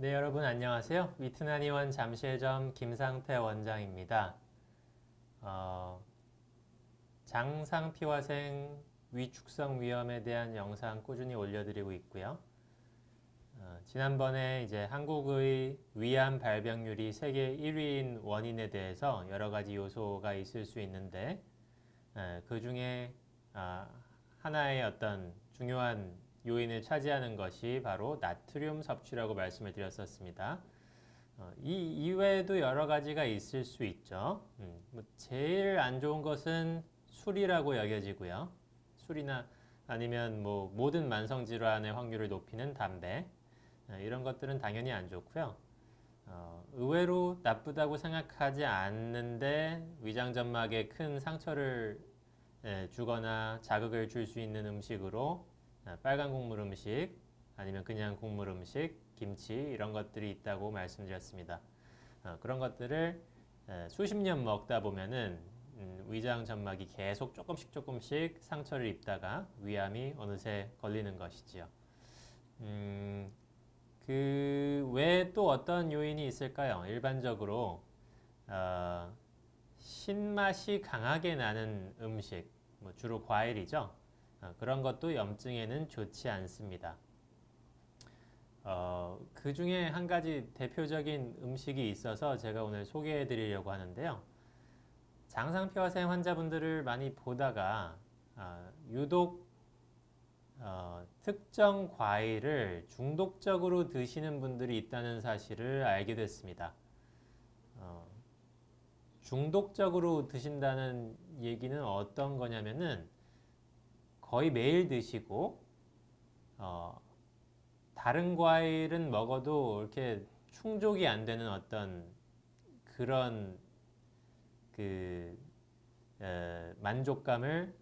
네, 여러분 안녕하세요. 위트나니원 잠실점 김상태 원장입니다. 어, 장상피화생 위축성 위험에 대한 영상 꾸준히 올려드리고 있고요. 어, 지난번에 이제 한국의 위암 발병률이 세계 1위인 원인에 대해서 여러 가지 요소가 있을 수 있는데 에, 그 중에 아, 하나의 어떤 중요한 요인을 차지하는 것이 바로 나트륨 섭취라고 말씀을 드렸었습니다. 어, 이 이외에도 여러 가지가 있을 수 있죠. 음, 뭐 제일 안 좋은 것은 술이라고 여겨지고요. 술이나 아니면 뭐 모든 만성 질환의 확률을 높이는 담배 어, 이런 것들은 당연히 안 좋고요. 어, 의외로 나쁘다고 생각하지 않는데 위장 점막에 큰 상처를 예, 주거나 자극을 줄 수 있는 음식으로 아, 빨간 국물 음식 아니면 그냥 국물 음식, 김치 이런 것들이 있다고 말씀드렸습니다. 어, 그런 것들을 에, 수십 년 먹다 보면은 음, 위장 점막이 계속 조금씩 조금씩 상처를 입다가 위암이 어느새 걸리는 것이지요. 음, 그 외에 또 어떤 요인이 있을까요? 일반적으로 어, 신맛이 강하게 나는 음식, 뭐 주로 과일이죠. 어, 그런 것도 염증에는 좋지 않습니다. 어, 그 중에 한 가지 대표적인 음식이 있어서 제가 오늘 소개해 드리려고 하는데요. 장상피화생 환자분들을 많이 보다가 아, 유독 어, 특정 과일을 중독적으로 드시는 분들이 있다는 사실을 알게 됐습니다. 어, 중독적으로 드신다는 얘기는 어떤 거냐면은 거의 매일 드시고 어, 다른 과일은 먹어도 이렇게 충족이 안 되는 어떤 그런 그 에, 만족감을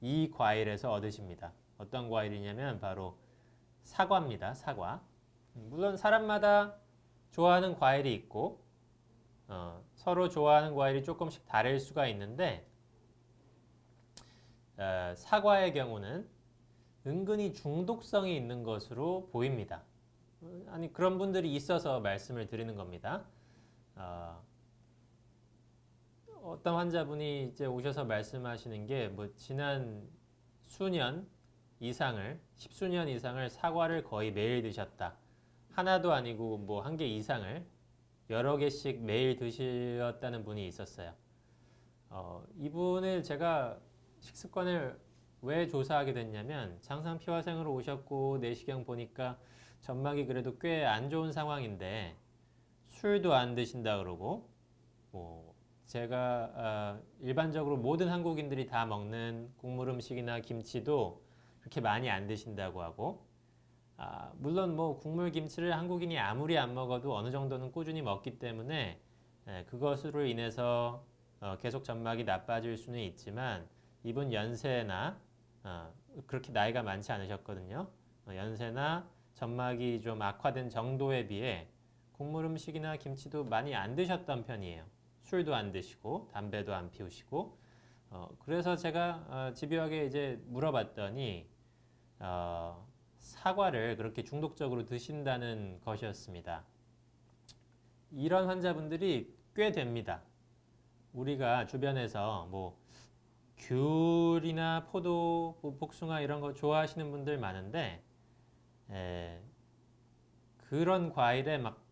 이 과일에서 얻으십니다. 어떤 과일이냐면 바로 사과입니다. 사과. 물론 사람마다 좋아하는 과일이 있고 어, 서로 좋아하는 과일이 조금씩 다를 수가 있는데 어, 사과의 경우는 은근히 중독성이 있는 것으로 보입니다. 어, 아니 그런 분들이 있어서 말씀을 드리는 겁니다. 어, 어떤 환자분이 이제 오셔서 말씀하시는 게 뭐 지난 수년 이상을 십수년 이상을 사과를 거의 매일 드셨다. 하나도 아니고 뭐 한 개 이상을 여러 개씩 매일 드셨다는 분이 있었어요. 어, 이분을 제가 식습관을 왜 조사하게 됐냐면 장상 피화생으로 오셨고 내시경 보니까 점막이 그래도 꽤 안 좋은 상황인데 술도 안 드신다 그러고 뭐 제가 어, 일반적으로 모든 한국인들이 다 먹는 국물 음식이나 김치도 그렇게 많이 안 드신다고 하고 아, 물론 뭐 국물 김치를 한국인이 아무리 안 먹어도 어느 정도는 꾸준히 먹기 때문에 에, 그것으로 인해서 어, 계속 점막이 나빠질 수는 있지만 이분 연세나 어, 그렇게 나이가 많지 않으셨거든요. 어, 연세나 점막이 좀 악화된 정도에 비해 국물 음식이나 김치도 많이 안 드셨던 편이에요. 술도 안 드시고 담배도 안 피우시고 어, 그래서 제가 어, 집요하게 이제 물어봤더니 어, 사과를 그렇게 중독적으로 드신다는 것이었습니다. 이런 환자분들이 꽤 됩니다. 우리가 주변에서 뭐 귤이나 포도, 뭐 복숭아 이런 거 좋아하시는 분들 많은데 에, 그런 과일에 막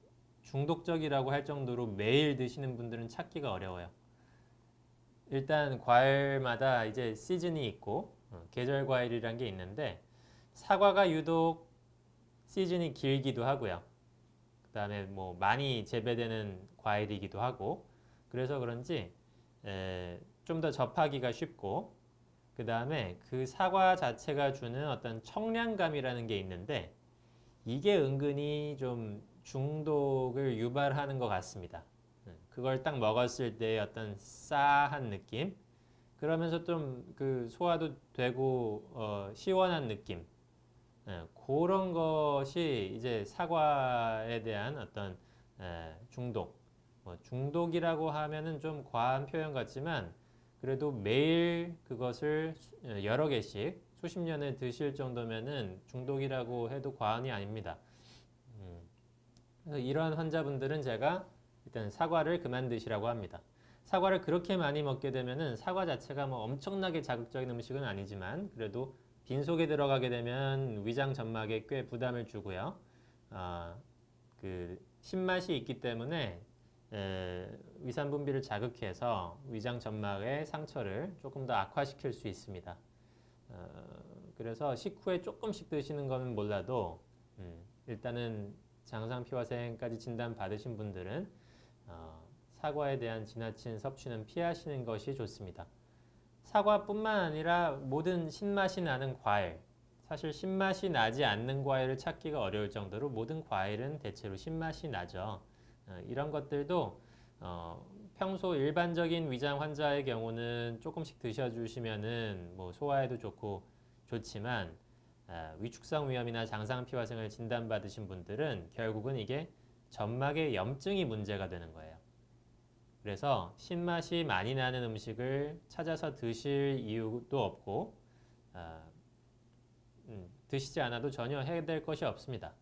중독적이라고 할 정도로 매일 드시는 분들은 찾기가 어려워요. 일단 과일마다 이제 시즌이 있고 어, 계절 과일이란 게 있는데 사과가 유독 시즌이 길기도 하고요. 그 다음에 뭐 많이 재배되는 과일이기도 하고 그래서 그런지 좀 더 접하기가 쉽고 그 다음에 그 사과 자체가 주는 어떤 청량감이라는 게 있는데 이게 은근히 좀 중독을 유발하는 것 같습니다. 네, 그걸 딱 먹었을 때 어떤 싸한 느낌, 그러면서 좀 그 소화도 되고 어, 시원한 느낌, 네, 그런 것이 이제 사과에 대한 어떤 에, 중독. 뭐 중독이라고 하면은 좀 과한 표현 같지만 그래도 매일 그것을 여러 개씩 수십 년을 드실 정도면은 중독이라고 해도 과언이 아닙니다. 음. 그래서 이런 환자분들은 제가 일단 사과를 그만 드시라고 합니다. 사과를 그렇게 많이 먹게 되면은 사과 자체가 뭐 엄청나게 자극적인 음식은 아니지만 그래도 빈 속에 들어가게 되면 위장 점막에 꽤 부담을 주고요. 아, 그 신맛이 있기 때문에 에, 위산 분비를 자극해서 위장 점막의 상처를 조금 더 악화시킬 수 있습니다. 어, 그래서 식후에 조금씩 드시는 거는 몰라도 음, 일단은 장상피화생까지 진단 받으신 분들은 어, 사과에 대한 지나친 섭취는 피하시는 것이 좋습니다. 사과뿐만 아니라 모든 신맛이 나는 과일, 사실 신맛이 나지 않는 과일을 찾기가 어려울 정도로 모든 과일은 대체로 신맛이 나죠. 어, 이런 것들도 어, 평소 일반적인 위장 환자의 경우는 조금씩 드셔주시면은 뭐 소화에도 좋고 좋지만 아, 위축성 위염이나 장상 피화생을 진단받으신 분들은 결국은 이게 점막의 염증이 문제가 되는 거예요. 그래서 신맛이 많이 나는 음식을 찾아서 드실 이유도 없고 아, 음, 드시지 않아도 전혀 해될 것이 없습니다.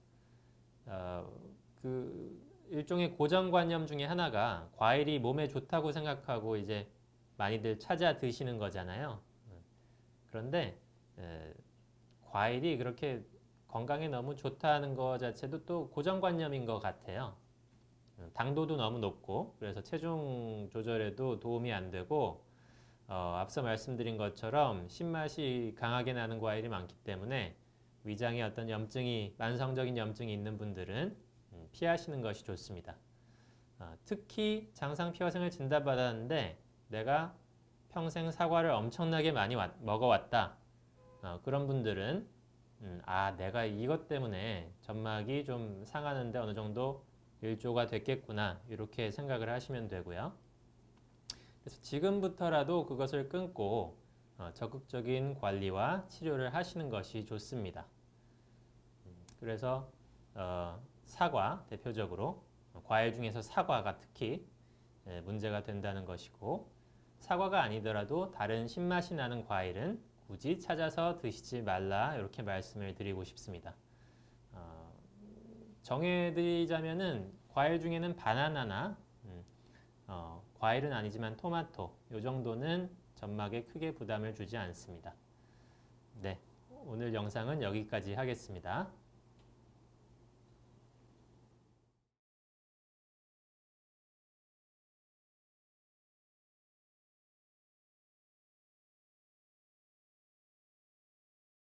어, 그 일종의 고정관념 중에 하나가 과일이 몸에 좋다고 생각하고 이제 많이들 찾아 드시는 거잖아요. 음, 그런데 에, 과일이 그렇게 건강에 너무 좋다는 것 자체도 또 고정관념인 것 같아요. 음, 당도도 너무 높고 그래서 체중 조절에도 도움이 안 되고 어, 앞서 말씀드린 것처럼 신맛이 강하게 나는 과일이 많기 때문에 위장에 어떤 염증이 만성적인 염증이 있는 분들은 음, 피하시는 것이 좋습니다. 어, 특히 장상 피화생을 진단받았는데 내가 평생 사과를 엄청나게 많이 왔- 먹어왔다. 어, 그런 분들은 음, 아 내가 이것 때문에 점막이 좀 상하는데 어느 정도 일조가 됐겠구나 이렇게 생각을 하시면 되고요. 그래서 지금부터라도 그것을 끊고 어, 적극적인 관리와 치료를 하시는 것이 좋습니다. 음, 그래서 어, 사과 대표적으로 어, 과일 중에서 사과가 특히 예, 문제가 된다는 것이고 사과가 아니더라도 다른 신맛이 나는 과일은 굳이 찾아서 드시지 말라 이렇게 말씀을 드리고 싶습니다. 어, 정해드리자면은 과일 중에는 바나나나 음, 어, 과일은 아니지만 토마토 이 정도는 점막에 크게 부담을 주지 않습니다. 네, 오늘 영상은 여기까지 하겠습니다.